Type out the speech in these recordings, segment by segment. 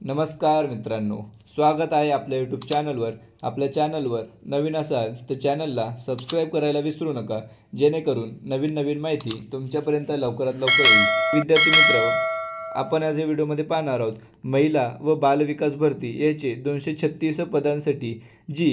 नमस्कार मित्रांनो स्वागत आहे आपल्या यूट्यूब चॅनलवर आपल्या चॅनलवर नवीन असाल तर चॅनलला सबस्क्राईब करायला विसरू नका. जेणेकरून नवीन नवीन माहिती तुमच्यापर्यंत लवकरात लवकर येईल. विद्यार्थी मित्र आपण आज या व्हिडिओमध्ये पाहणार आहोत महिला व बालविकास भरती याचे दोनशे छत्तीस पदांसाठी जी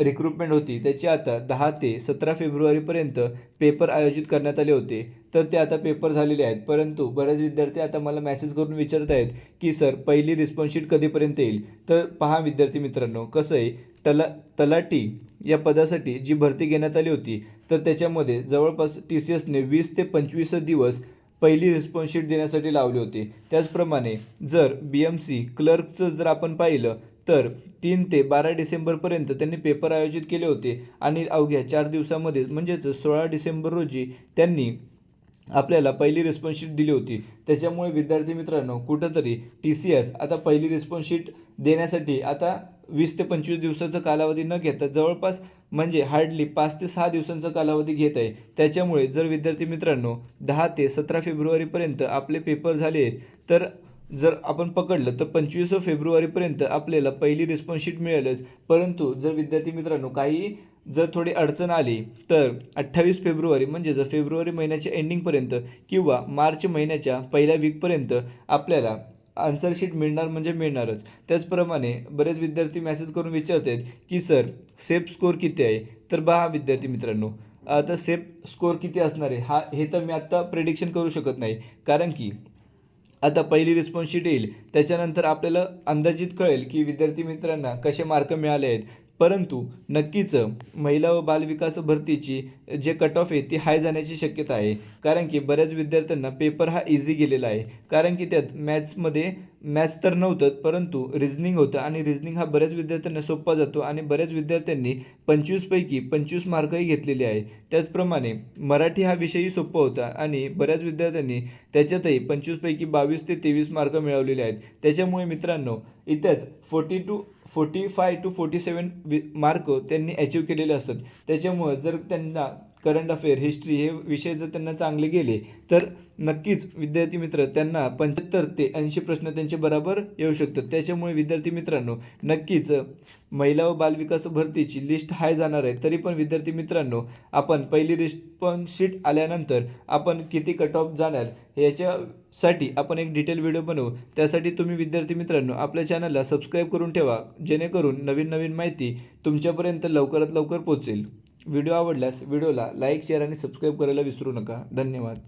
रिक्रुटमेंट होती. त्याची आता दहा ते सतरा फेब्रुवारीपर्यंत पेपर आयोजित करण्यात आले होते. तर ते आता पेपर झालेले आहेत. परंतु बरेच विद्यार्थी आता मला मेसेज करून विचारत आहेत की सर पहिली रिस्पॉन्सशीट कधीपर्यंत येईल? तर पहा विद्यार्थी मित्रांनो कसं आहे तला तलाटी या पदासाठी जी भरती घेण्यात आली होती तर त्याच्यामध्ये जवळपास टी सी एसने वीस ते पंचवीस दिवस पहिली रिस्पॉन्सशीट देण्यासाठी लावली होती. त्याचप्रमाणे जर बी एम सी क्लर्कचं जर आपण पाहिलं तर तीन ते बारा डिसेंबरपर्यंत त्यांनी पेपर आयोजित केले होते आणि अवघ्या चार दिवसामध्ये म्हणजेच सोळा डिसेंबर रोजी त्यांनी आपल्याला पहिली रिस्पॉन्सशीट दिली होती. त्याच्यामुळे विद्यार्थी मित्रांनो कुठंतरी टी सी एस आता पहिली रिस्पॉन्सशीट देण्यासाठी आता वीस ते पंचवीस दिवसाचा कालावधी न घेता जवळपास म्हणजे हार्डली पाच ते सहा दिवसांचा कालावधी घेत आहे. त्याच्यामुळे जर विद्यार्थी मित्रांनो दहा ते सतरा फेब्रुवारीपर्यंत आपले पेपर झाले तर जर आपण पकडलं तर पंचवीस फेब्रुवारीपर्यंत आपल्याला पहिली रिस्पॉन्सशीट मिळेलच. परंतु जर विद्यार्थी मित्रांनो काही जर थोडी अडचण आली तर अठ्ठावीस फेब्रुवारी म्हणजे जर फेब्रुवारी महिन्याच्या एंडिंगपर्यंत किंवा मार्च महिन्याच्या पहिल्या वीकपर्यंत आपल्याला आन्सरशीट मिळणार म्हणजे मिळणारच. त्याचप्रमाणे बरेच विद्यार्थी मेसेज करून विचारतात आहेत की सर सेफ स्कोअर किती आहे? तर पहा विद्यार्थी मित्रांनो आता सेफ स्कोअर किती असणार आहे हा हे तर मी आत्ता प्रेडिक्शन करू शकत नाही. कारण की आता पहिली रिस्पॉन्स शीट येईल. त्याच्यानंतर आपल्याला अंदाजित कळेल की विद्यार्थी मित्रांना कसे मार्क मिळाले आहेत. परंतु नक्कीच महिला व बालविकास भरतीची जे कट ऑफ आहे ती हाय जाण्याची शक्यता आहे. कारण की बऱ्याच विद्यार्थ्यांना पेपर हा इझी गेलेला आहे. कारण की त्यात मॅथ्समध्ये मॅथ्स तर नव्हतं परंतु रिझनिंग होतं आणि रिझनिंग हा बऱ्याच विद्यार्थ्यांना सोपा जातो आणि बऱ्याच विद्यार्थ्यांनी पंचवीसपैकी पंचवीस मार्कही घेतलेले आहे. त्याचप्रमाणे मराठी हा विषयही सोपा होता आणि बऱ्याच विद्यार्थ्यांनी त्याच्यातही पंचवीसपैकी बावीस ते तेवीस मार्क मिळवलेले आहेत. त्याच्यामुळे मित्रांनो इथेच forty two forty five two forty seven वि मार्क त्यांनी अचीव केलेले असतात. त्याच्यामुळं जर त्यांना करंट अफेअर हिस्ट्री हे विषय जर त्यांना चांगले गेले तर नक्कीच विद्यार्थी मित्र त्यांना पंच्याहत्तर ते ऐंशी प्रश्न त्यांचे बरोबर येऊ शकतात. त्याच्यामुळे विद्यार्थी मित्रांनो नक्कीच महिला व बालविकास भरतीची लिस्ट हाय जाणार आहे. तरी पण विद्यार्थी मित्रांनो आपण पहिली रिस्पॉन्स शीट आल्यानंतर आपण किती कट ऑफ जाणार याच्यासाठी आपण एक डिटेल व्हिडिओ बनवू. त्यासाठी तुम्ही विद्यार्थी मित्रांनो आपल्या चॅनलला सबस्क्राईब करून ठेवा जेणेकरून नवीन नवीन माहिती तुमच्यापर्यंत लवकरात लवकर पोहोचेल. व्हिडिओ आवडल्यास व्हिडिओला लाईक शेअर आणि सबस्क्राईब करायला विसरू नका. धन्यवाद.